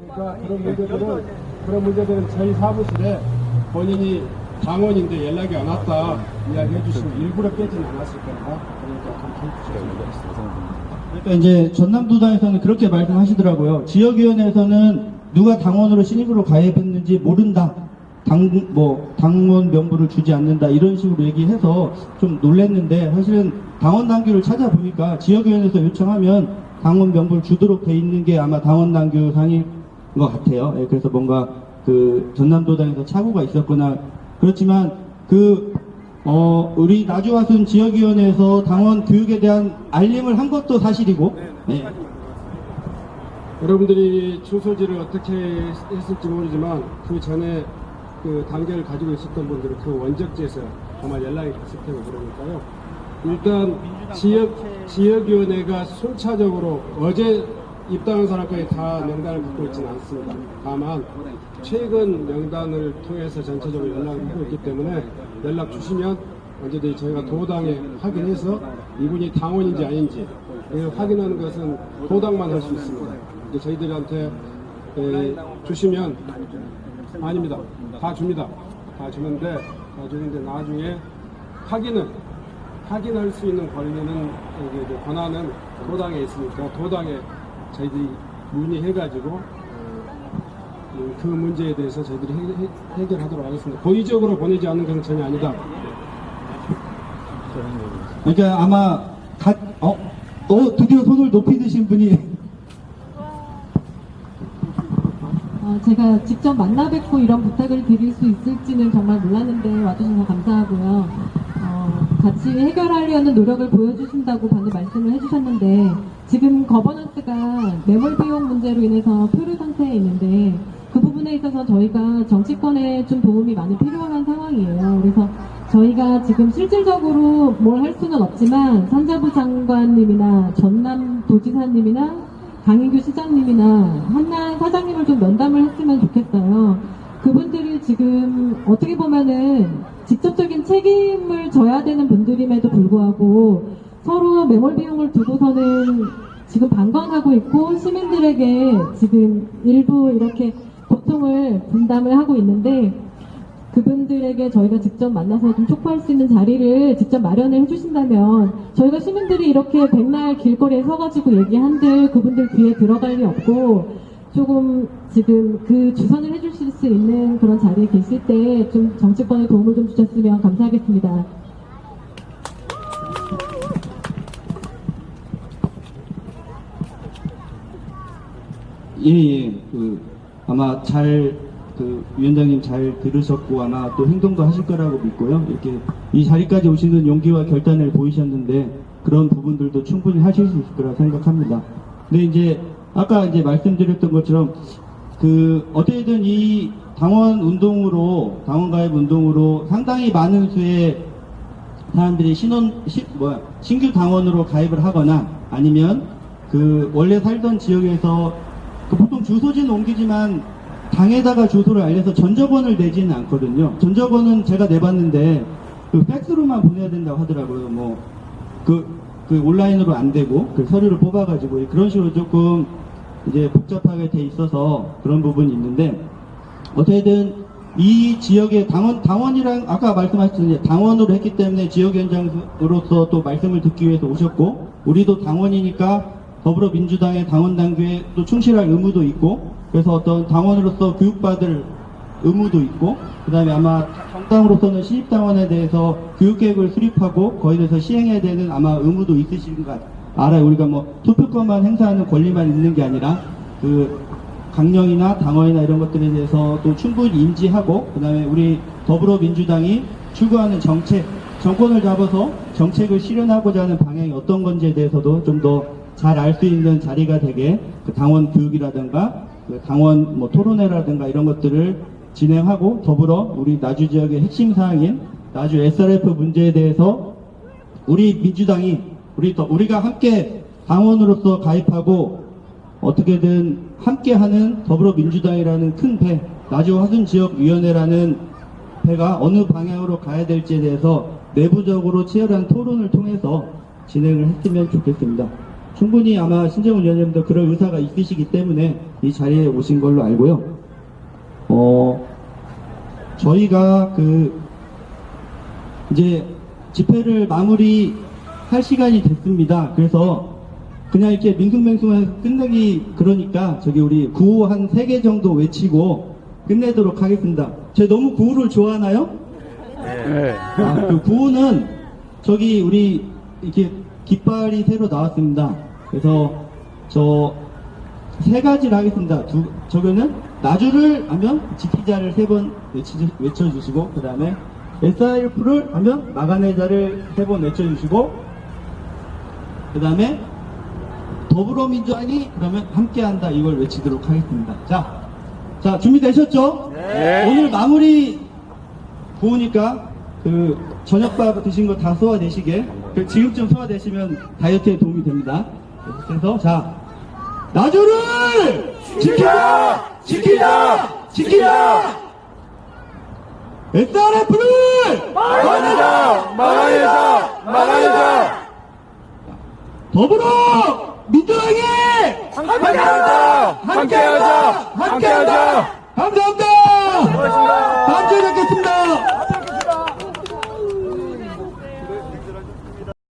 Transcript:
그러니까 그런 문제들은 그런 문제들은 저희 사무실에 본인이 당원인데 연락이 안 왔다 이야기해 주시면 일부러 빼진 않았을 거다. 그러니까 그렇게 해주시면 되겠습니다. 그러니까 이제 전남도당에서는 그렇게 말씀하시더라고요. 지역위원회에서는 누가 당원으로 신입으로 가입했는지 모른다. 당, 뭐, 당원 명부를 주지 않는다. 이런 식으로 얘기해서 좀 놀랬는데, 사실은 당원 당규를 찾아보니까 지역위원회에서 요청하면 당원 명부를 주도록 돼 있는 게 아마 당원 당규상인 것 같아요. 예, 그래서 뭔가 그 전남도당에서 착오가 있었거나, 그렇지만 그 어, 우리 나주화순 지역위원회에서 당원 교육에 대한 알림을 한 것도 사실이고, 네. 여러분들이 주소지를 어떻게 했을지 모르지만 그 전에 그 단계를 가지고 있었던 분들은 그 원적지에서 아마 연락이 갔을 테고 그러니까요. 일단 지역 지역위원회가 순차적으로 어제 입당한 사람까지 다 명단을 갖고 있지는 않습니다. 다만 최근 명단을 통해서 전체적으로 연락을 하고 있기 때문에 연락 주시면 언제든지 저희가 도당에 확인해서 이분이 당원인지 아닌지 확인하는 것은 도당만 할 수 있습니다. 저희들한테 에, 주시면 아닙니다. 다 줍니다. 다 주는데 다 주는데 나중에 확인은 확인할 수 있는 권리는 권한은 도당에 있으니까 도당에 저희들이 문의해가지고 어, 그 문제에 대해서 저희들이 해, 결하도록 하겠습니다. 고의적으로 보내지 않는 것은 전혀 아니다. 그러니까 아마 가, 어, 어, 드디어 손을 높이 드신 분이 어, 제가 직접 만나 뵙고 이런 부탁을 드릴 수 있을지는 정말 몰랐는데 와주셔서 감사하고요. 어, 같이 해결하려는 노력을 보여주신다고 방금 말씀을 해주셨는데 지금 거버넌스가 매몰 비용 문제로 인해서 표류 상태에 있는데 그 부분에 있어서 저희가 정치권에 좀 도움이 많이 필요한 상황이에요. 그래서 저희가 지금 실질적으로 뭘 할 수는 없지만 산자부 장관님이나 전남 도지사님이나 강인규 시장님이나 한나 사장님을 좀 면담을 했으면 좋겠어요. 그분들이 지금 어떻게 보면은 직접적인 책임을 져야 되는 분들임에도 불구하고 서로 매몰 비용을 두고서는 지금 방관하고 있고 시민들에게 지금 일부 이렇게 고통을 분담을 하고 있는데 그분들에게 저희가 직접 만나서 좀 촉구할 수 있는 자리를 직접 마련을 해주신다면 저희가 시민들이 이렇게 백날 길거리에 서가지고 얘기한들 그분들 귀에 들어갈 리 없고 조금 지금 그 주선을 해주실 수 있는 그런 자리에 계실 때 좀 정치권에 도움을 좀 주셨으면 감사하겠습니다. 예, 예. 그, 아마 잘, 그, 위원장님 잘 들으셨고, 아마 또 행동도 하실 거라고 믿고요. 이렇게 이 자리까지 오시는 용기와 결단을 보이셨는데, 그런 부분들도 충분히 하실 수 있을 거라 생각합니다. 근데 이제, 아까 이제 말씀드렸던 것처럼, 그, 어떻게든 이 당원 운동으로, 당원 가입 운동으로 상당히 많은 수의 사람들이 시, 뭐야, 신규 당원으로 가입을 하거나 아니면 그 원래 살던 지역에서 그 보통 주소지는 옮기지만 당에다가 주소를 알려서 전적원을 내지는 않거든요. 전적원은 제가 내봤는데 그 팩스로만 보내야 된다고 하더라고요. 뭐그 그 온라인으로 안 되고 그 서류를 뽑아가지고 그런 식으로 조금 이제 복잡하게 돼 있어서 그런 부분이 있는데 어떻게든 이 지역의 당원 당원이랑 아까 말씀하셨듯이 당원으로 했기 때문에 지역위원장으로서 또 말씀을 듣기 위해서 오셨고 우리도 당원이니까 더불어민주당의 당원 당규에 또 충실할 의무도 있고 그래서 어떤 당원으로서 교육받을 의무도 있고 그 다음에 아마 정당으로서는 신입당원에 대해서 교육계획을 수립하고 거기에 대해서 시행해야 되는 아마 의무도 있으신 것 알아요. 우리가 뭐 투표권만 행사하는 권리만 있는 게 아니라 그 강령이나 당원이나 이런 것들에 대해서 또 충분히 인지하고 그다음에 우리 더불어민주당이 추구하는 정책 정권을 잡아서 정책을 실현하고자 하는 방향이 어떤 건지에 대해서도 좀 더 잘 알 수 있는 자리가 되게 그 당원 교육이라든가 그 당원 뭐 토론회라든가 이런 것들을 진행하고 더불어 우리 나주 지역의 핵심 사항인 나주 SRF 문제에 대해서 우리 민주당이 우리 더 우리가 함께 당원으로서 가입하고 어떻게든 함께하는 더불어민주당이라는 큰 배, 나주 화순 지역 위원회라는 배가 어느 방향으로 가야 될지에 대해서 내부적으로 치열한 토론을 통해서 진행을 했으면 좋겠습니다. 충분히 아마 신재훈 위원님도 그럴 의사가 있으시기 때문에 이 자리에 오신 걸로 알고요. 어, 저희가 그 이제 집회를 마무리 할 시간이 됐습니다. 그래서 그냥 이렇게 밍숭맹숭해서 끝내기 그러니까 저기 우리 구호 한세개 정도 외치고 끝내도록 하겠습니다. 제가 너무 구호를 좋아하나요? 아, 그 구호는 저기 우리 이렇게 깃발이 새로 나왔습니다. 그래서 저 세 가지를 하겠습니다. 두, 저거는 나주를 하면 지키자를 세 번 외쳐주시고 그 다음에 SIF를 하면 마가네자를 세 번 외쳐주시고 그 다음에 더불어민주당이 그러면 함께한다 이걸 외치도록 하겠습니다. 자, 자 준비되셨죠? 오늘 마무리 보니까 그 저녁밥 드신 거 다 소화되시게 그 지금쯤 소화되시면 다이어트에 도움이 됩니다. 그래서 자 나주를 지키자 지키자 지키자 SRF를 막아내자! 막아내자! 막아내자! 더불어 민주당이 함께하자! 함께하자! 함께하자! 함께하자! 감사합니다! 반주에 뵙겠습니다!